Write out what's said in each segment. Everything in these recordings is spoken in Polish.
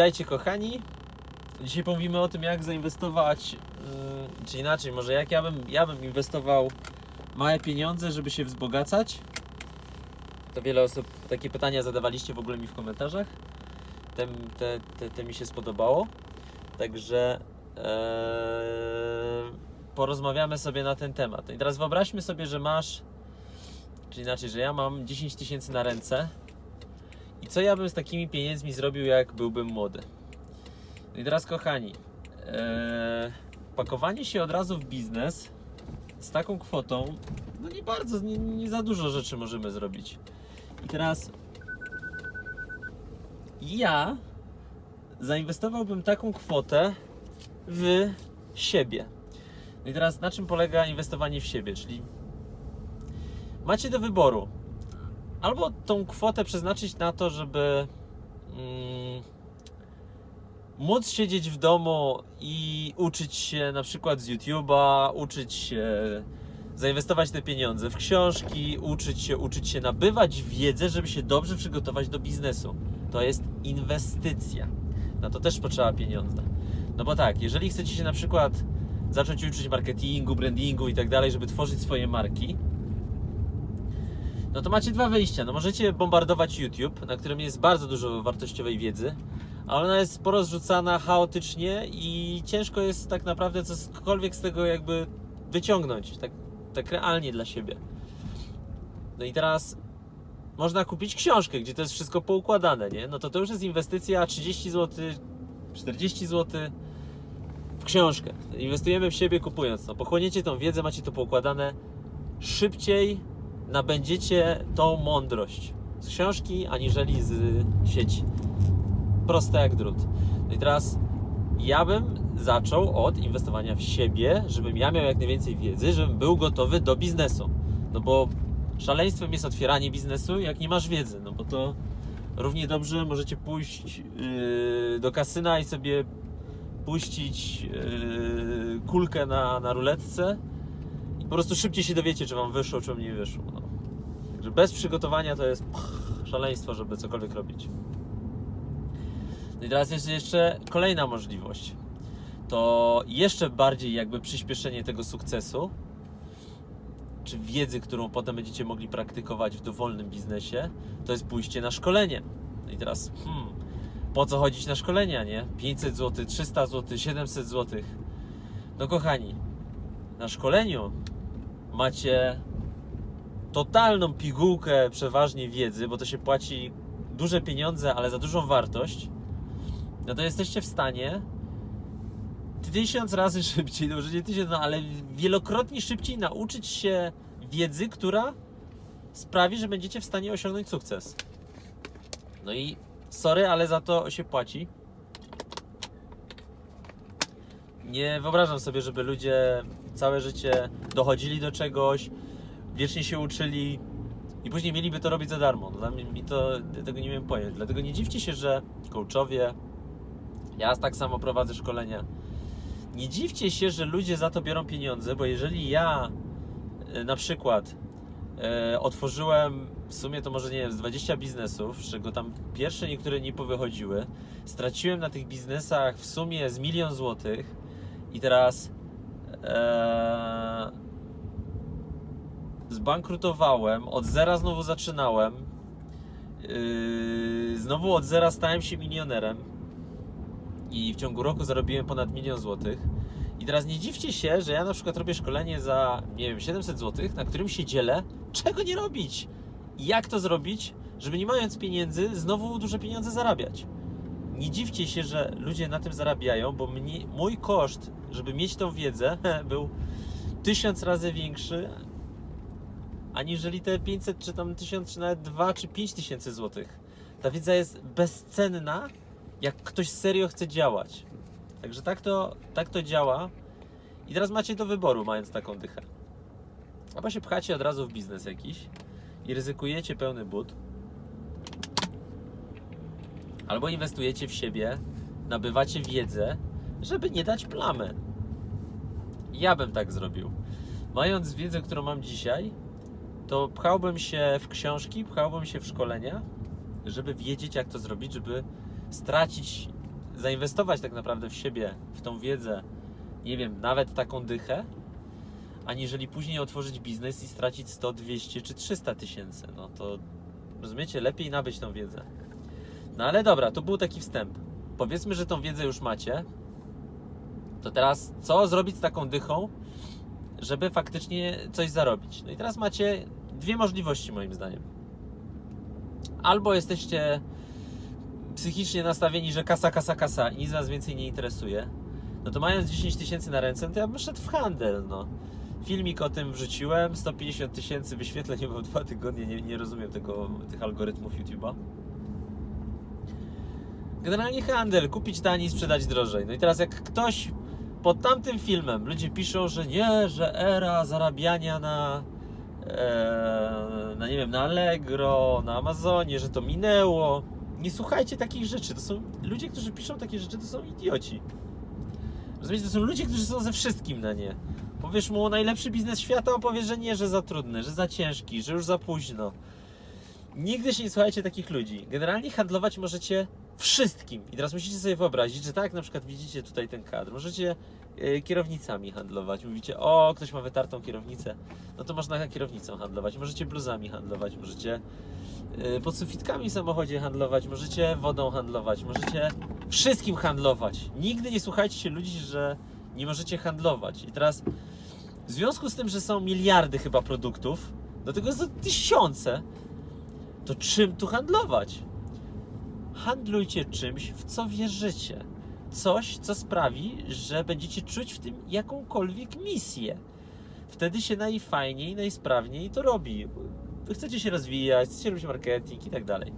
Witajcie kochani. Dzisiaj pomówimy o tym, jak zainwestować, yy, czy inaczej, może jak ja bym, ja bym inwestował małe pieniądze, żeby się wzbogacać. To wiele osób takie pytania zadawaliście w ogóle mi w komentarzach. Te, te, te, te mi się spodobało. Także ee, porozmawiamy sobie na ten temat. I teraz wyobraźmy sobie, że masz, czy inaczej, że ja mam 10 tysięcy na ręce. I co ja bym z takimi pieniędzmi zrobił, jak byłbym młody? No i teraz, kochani, e, pakowanie się od razu w biznes z taką kwotą, no nie bardzo, nie, nie za dużo rzeczy możemy zrobić. I teraz ja zainwestowałbym taką kwotę w siebie. No i teraz na czym polega inwestowanie w siebie? Czyli macie do wyboru albo tą kwotę przeznaczyć na to, żeby mm, móc siedzieć w domu i uczyć się na przykład z YouTube'a, uczyć się, zainwestować te pieniądze w książki, uczyć się, uczyć się nabywać wiedzę, żeby się dobrze przygotować do biznesu. To jest inwestycja. Na to też potrzeba pieniądze. No bo tak, jeżeli chcecie się na przykład zacząć uczyć marketingu, brandingu i tak dalej, żeby tworzyć swoje marki, no to macie dwa wyjścia. No możecie bombardować YouTube, na którym jest bardzo dużo wartościowej wiedzy, ale ona jest porozrzucana chaotycznie i ciężko jest tak naprawdę cokolwiek z tego jakby wyciągnąć, tak, tak realnie dla siebie. No i teraz można kupić książkę, gdzie to jest wszystko poukładane, nie? No to to już jest inwestycja 30 zł, 40 zł w książkę. Inwestujemy w siebie kupując to. Pochłoniecie tą wiedzę, macie to poukładane szybciej nabędziecie tą mądrość z książki, aniżeli z sieci. Proste jak drut. No i teraz ja bym zaczął od inwestowania w siebie, żebym ja miał jak najwięcej wiedzy, żebym był gotowy do biznesu. No bo szaleństwem jest otwieranie biznesu, jak nie masz wiedzy. No bo to równie dobrze możecie pójść yy, do kasyna i sobie puścić yy, kulkę na, na ruletce i po prostu szybciej się dowiecie, czy wam wyszło, czy wam nie wyszło. No. Także bez przygotowania to jest szaleństwo, żeby cokolwiek robić. No i teraz jest jeszcze kolejna możliwość. To jeszcze bardziej jakby przyspieszenie tego sukcesu, czy wiedzy, którą potem będziecie mogli praktykować w dowolnym biznesie, to jest pójście na szkolenie. No i teraz, hmm, po co chodzić na szkolenia, nie? 500 zł, 300 zł, 700 zł. No kochani, na szkoleniu macie totalną pigułkę przeważnie wiedzy, bo to się płaci duże pieniądze, ale za dużą wartość, no to jesteście w stanie tysiąc razy szybciej, no może nie tysiąc, no ale wielokrotnie szybciej nauczyć się wiedzy, która sprawi, że będziecie w stanie osiągnąć sukces. No i sorry, ale za to się płaci. Nie wyobrażam sobie, żeby ludzie całe życie dochodzili do czegoś, wiecznie się uczyli i później mieliby to robić za darmo. No, Dla mnie mi to tego nie wiem pojąć. Dlatego nie dziwcie się, że coachowie, ja tak samo prowadzę szkolenia. Nie dziwcie się, że ludzie za to biorą pieniądze, bo jeżeli ja e, na przykład e, otworzyłem w sumie to może nie wiem, z 20 biznesów, z czego tam pierwsze niektóre nie powychodziły, straciłem na tych biznesach w sumie z milion złotych i teraz e, zbankrutowałem, od zera znowu zaczynałem, yy, znowu od zera stałem się milionerem i w ciągu roku zarobiłem ponad milion złotych. I teraz nie dziwcie się, że ja na przykład robię szkolenie za, nie wiem, 700 złotych, na którym się dzielę, czego nie robić jak to zrobić, żeby nie mając pieniędzy, znowu duże pieniądze zarabiać. Nie dziwcie się, że ludzie na tym zarabiają, bo mnie, mój koszt, żeby mieć tą wiedzę, był tysiąc razy większy, aniżeli te 500, czy tam 1000, czy nawet 2 czy 5 tysięcy złotych. Ta wiedza jest bezcenna, jak ktoś serio chce działać. Także tak to, tak to działa. I teraz macie do wyboru, mając taką dychę. Albo się pchacie od razu w biznes jakiś i ryzykujecie pełny but, albo inwestujecie w siebie, nabywacie wiedzę, żeby nie dać plamy. Ja bym tak zrobił. Mając wiedzę, którą mam dzisiaj, to pchałbym się w książki, pchałbym się w szkolenia, żeby wiedzieć, jak to zrobić, żeby stracić zainwestować tak naprawdę w siebie, w tą wiedzę, nie wiem, nawet taką dychę, aniżeli później otworzyć biznes i stracić 100, 200 czy 300 tysięcy. No to rozumiecie, lepiej nabyć tą wiedzę. No ale dobra, to był taki wstęp. Powiedzmy, że tą wiedzę już macie. To teraz co zrobić z taką dychą, żeby faktycznie coś zarobić? No i teraz macie dwie możliwości moim zdaniem. Albo jesteście psychicznie nastawieni, że kasa, kasa, kasa i nic was więcej nie interesuje, no to mając 10 tysięcy na ręce, no to ja bym szedł w handel, no. Filmik o tym wrzuciłem, 150 tysięcy wyświetleń w dwa tygodnie, nie, nie rozumiem tego, tych algorytmów YouTube'a. Generalnie handel, kupić taniej, sprzedać drożej. No i teraz jak ktoś pod tamtym filmem, ludzie piszą, że nie, że era zarabiania na, na nie wiem, na Allegro, na Amazonie, że to minęło. Nie słuchajcie takich rzeczy. To są ludzie, którzy piszą takie rzeczy, to są idioci. Rozumiecie, to są ludzie, którzy są ze wszystkim na nie. Powiesz mu najlepszy biznes świata, on powie, że nie, że za trudny, że za ciężki, że już za późno. Nigdy się nie słuchajcie takich ludzi. Generalnie handlować możecie wszystkim. I teraz musicie sobie wyobrazić, że tak jak na przykład widzicie tutaj ten kadr, możecie e, kierownicami handlować. Mówicie, o, ktoś ma wytartą kierownicę, no to można kierownicą handlować. Możecie bluzami handlować, możecie e, podsufitkami w samochodzie handlować, możecie wodą handlować, możecie wszystkim handlować. Nigdy nie słuchajcie się ludzi, że nie możecie handlować. I teraz w związku z tym, że są miliardy chyba produktów, do tego są tysiące, to czym tu handlować? Handlujcie czymś, w co wierzycie. Coś, co sprawi, że będziecie czuć w tym jakąkolwiek misję. Wtedy się najfajniej, najsprawniej to robi. Chcecie się rozwijać, chcecie robić marketing i tak dalej.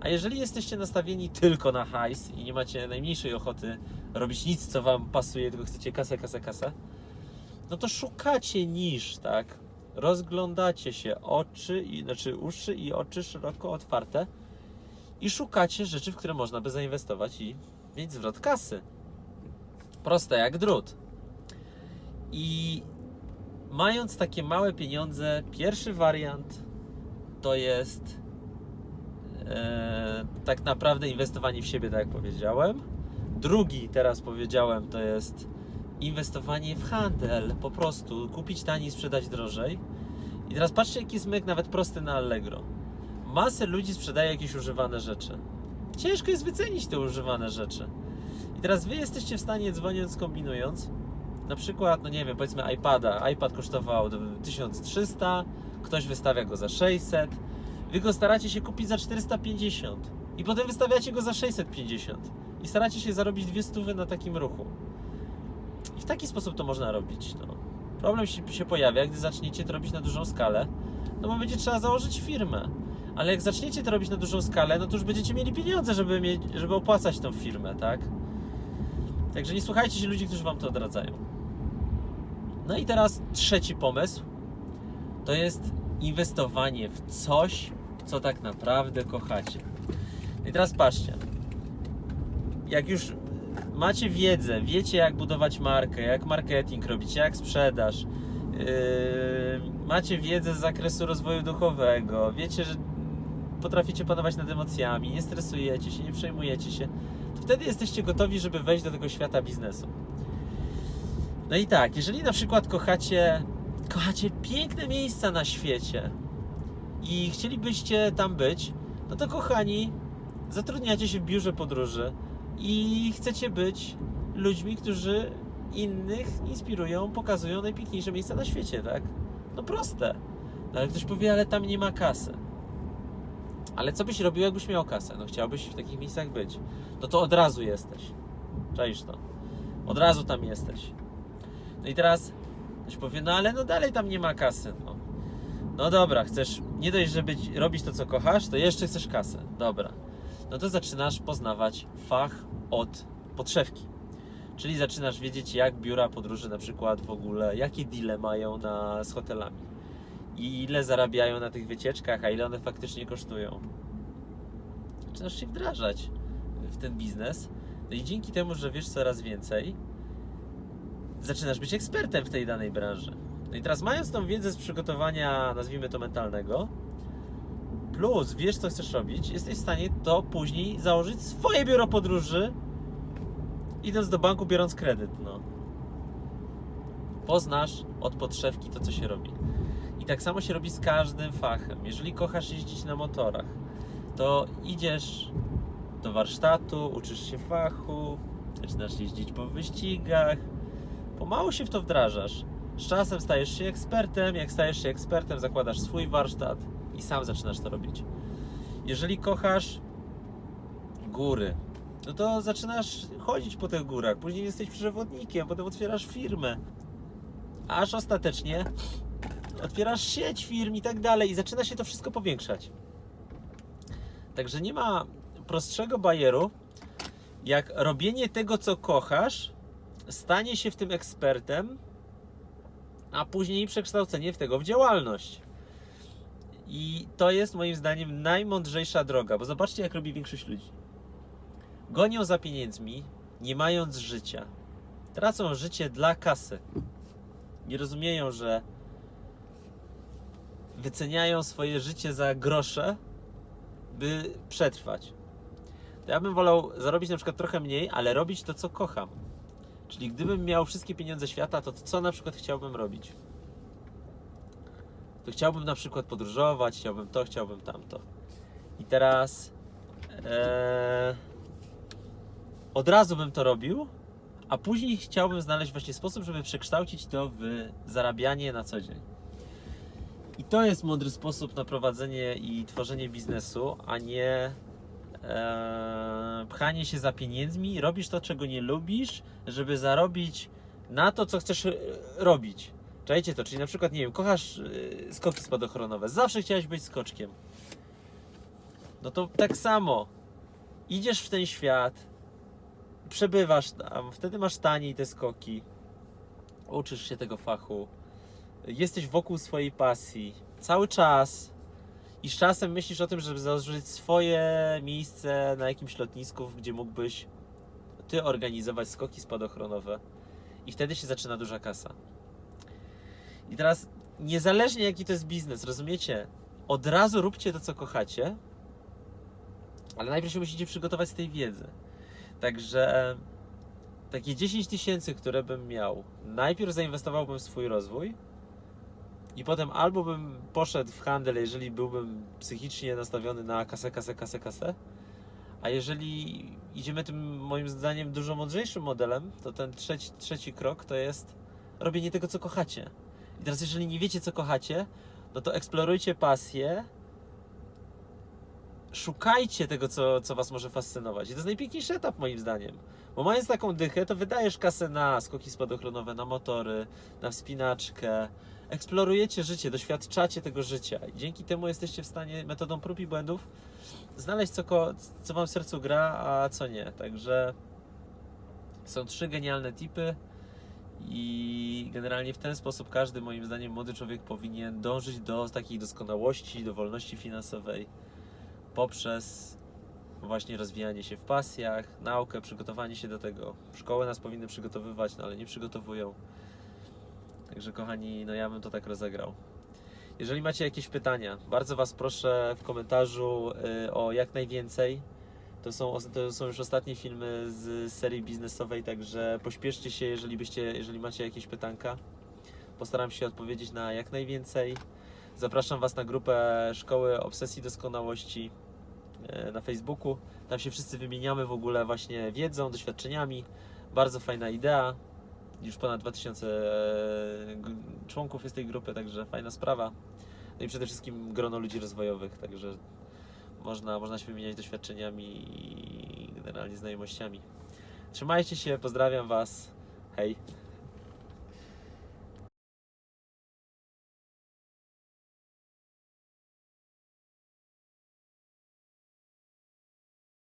A jeżeli jesteście nastawieni tylko na hajs i nie macie najmniejszej ochoty robić nic, co wam pasuje, tylko chcecie kasę, kasę, kasę, no to szukacie nisz, tak? Rozglądacie się, oczy, i, znaczy uszy i oczy szeroko otwarte i szukacie rzeczy, w które można by zainwestować i mieć zwrot kasy. Proste jak drut. I mając takie małe pieniądze, pierwszy wariant to jest e, tak naprawdę inwestowanie w siebie, tak jak powiedziałem. Drugi, teraz powiedziałem, to jest inwestowanie w handel. Po prostu kupić taniej, sprzedać drożej. I teraz patrzcie, jaki jest myk nawet prosty na Allegro. Masę ludzi sprzedaje jakieś używane rzeczy. Ciężko jest wycenić te używane rzeczy. I teraz wy jesteście w stanie, dzwoniąc, kombinując, na przykład, no nie wiem, powiedzmy iPada. iPad kosztował 1300, ktoś wystawia go za 600. Wy go staracie się kupić za 450 i potem wystawiacie go za 650 i staracie się zarobić dwie stówy na takim ruchu. I w taki sposób to można robić. No. Problem się, się pojawia, gdy zaczniecie to robić na dużą skalę, no bo będzie trzeba założyć firmę. Ale jak zaczniecie to robić na dużą skalę, no to już będziecie mieli pieniądze, żeby, mieć, żeby opłacać tą firmę, tak? Także nie słuchajcie się ludzi, którzy wam to odradzają. No i teraz trzeci pomysł to jest inwestowanie w coś, co tak naprawdę kochacie. I teraz patrzcie. Jak już macie wiedzę, wiecie jak budować markę, jak marketing robić, jak sprzedaż, yy, macie wiedzę z zakresu rozwoju duchowego, wiecie, że potraficie panować nad emocjami, nie stresujecie się, nie przejmujecie się, to wtedy jesteście gotowi, żeby wejść do tego świata biznesu. No i tak, jeżeli na przykład kochacie, kochacie piękne miejsca na świecie i chcielibyście tam być, no to kochani, zatrudniacie się w biurze podróży i chcecie być ludźmi, którzy innych inspirują, pokazują najpiękniejsze miejsca na świecie, tak? No proste. No ale ktoś powie, ale tam nie ma kasy. Ale co byś robił, jakbyś miał kasę? No chciałbyś w takich miejscach być. No to od razu jesteś. Czaisz to? Od razu tam jesteś. No i teraz ktoś powie, no ale no dalej tam nie ma kasy. No, no dobra, chcesz nie dość, żeby robić to, co kochasz, to jeszcze chcesz kasę. Dobra. No to zaczynasz poznawać fach od podszewki. Czyli zaczynasz wiedzieć, jak biura podróży na przykład w ogóle, jakie deale mają na, z hotelami. I ile zarabiają na tych wycieczkach, a ile one faktycznie kosztują. Zaczynasz się wdrażać w ten biznes. No i dzięki temu, że wiesz coraz więcej, zaczynasz być ekspertem w tej danej branży. No i teraz mając tą wiedzę z przygotowania, nazwijmy to mentalnego, plus wiesz co chcesz robić, jesteś w stanie to później założyć swoje biuro podróży idąc do banku, biorąc kredyt, no. Poznasz od podszewki to, co się robi. I tak samo się robi z każdym fachem. Jeżeli kochasz jeździć na motorach, to idziesz do warsztatu, uczysz się fachu, zaczynasz jeździć po wyścigach, pomału się w to wdrażasz. Z czasem stajesz się ekspertem, jak stajesz się ekspertem, zakładasz swój warsztat i sam zaczynasz to robić. Jeżeli kochasz góry, no to zaczynasz chodzić po tych górach, później jesteś przewodnikiem, potem otwierasz firmę, aż ostatecznie otwierasz sieć firm i tak dalej i zaczyna się to wszystko powiększać. Także nie ma prostszego bajeru, jak robienie tego, co kochasz, stanie się w tym ekspertem, a później przekształcenie w tego w działalność. I to jest moim zdaniem najmądrzejsza droga, bo zobaczcie, jak robi większość ludzi. Gonią za pieniędzmi, nie mając życia. Tracą życie dla kasy. Nie rozumieją, że wyceniają swoje życie za grosze, by przetrwać. To ja bym wolał zarobić na przykład trochę mniej, ale robić to, co kocham. Czyli gdybym miał wszystkie pieniądze świata, to co na przykład chciałbym robić? To chciałbym na przykład podróżować, chciałbym to, chciałbym tamto. I teraz e, od razu bym to robił, a później chciałbym znaleźć właśnie sposób, żeby przekształcić to w zarabianie na co dzień. I to jest mądry sposób na prowadzenie i tworzenie biznesu, a nie e, pchanie się za pieniędzmi. Robisz to, czego nie lubisz, żeby zarobić na to, co chcesz e, robić. Czajcie to, czyli na przykład, nie wiem, kochasz e, skoki spadochronowe, zawsze chciałeś być skoczkiem. No to tak samo. Idziesz w ten świat, przebywasz tam, wtedy masz taniej te skoki, uczysz się tego fachu, jesteś wokół swojej pasji cały czas i z czasem myślisz o tym, żeby założyć swoje miejsce na jakimś lotnisku, gdzie mógłbyś ty organizować skoki spadochronowe i wtedy się zaczyna duża kasa. I teraz niezależnie jaki to jest biznes, rozumiecie? Od razu róbcie to, co kochacie, ale najpierw się musicie przygotować z tej wiedzy. Także takie 10 tysięcy, które bym miał, najpierw zainwestowałbym w swój rozwój i potem albo bym poszedł w handel, jeżeli byłbym psychicznie nastawiony na kasę, kasę, kasę, kasę, a jeżeli idziemy tym moim zdaniem dużo mądrzejszym modelem, to ten trzeci, trzeci krok to jest robienie tego, co kochacie. I teraz jeżeli nie wiecie, co kochacie, no to eksplorujcie pasję, szukajcie tego, co, co Was może fascynować. I to jest najpiękniejszy etap, moim zdaniem. Bo mając taką dychę, to wydajesz kasę na skoki spadochronowe, na motory, na wspinaczkę. Eksplorujecie życie, doświadczacie tego życia. Dzięki temu jesteście w stanie metodą prób i błędów znaleźć, co, co Wam w sercu gra, a co nie. Także są trzy genialne tipy. I generalnie w ten sposób każdy, moim zdaniem, młody człowiek powinien dążyć do takiej doskonałości, do wolności finansowej poprzez właśnie rozwijanie się w pasjach, naukę, przygotowanie się do tego. Szkoły nas powinny przygotowywać, no ale nie przygotowują. Także kochani, no ja bym to tak rozegrał. Jeżeli macie jakieś pytania, bardzo Was proszę w komentarzu y, o jak najwięcej. To są, to są już ostatnie filmy z serii biznesowej, także pośpieszcie się, jeżeli, byście, jeżeli macie jakieś pytanka. Postaram się odpowiedzieć na jak najwięcej. Zapraszam Was na grupę Szkoły Obsesji Doskonałości e, na Facebooku. Tam się wszyscy wymieniamy w ogóle właśnie wiedzą, doświadczeniami. Bardzo fajna idea. Już ponad 2000 e, członków jest tej grupy, także fajna sprawa. No i przede wszystkim grono ludzi rozwojowych, także można, można się wymieniać doświadczeniami i generalnie znajomościami. Trzymajcie się, pozdrawiam Was. Hej.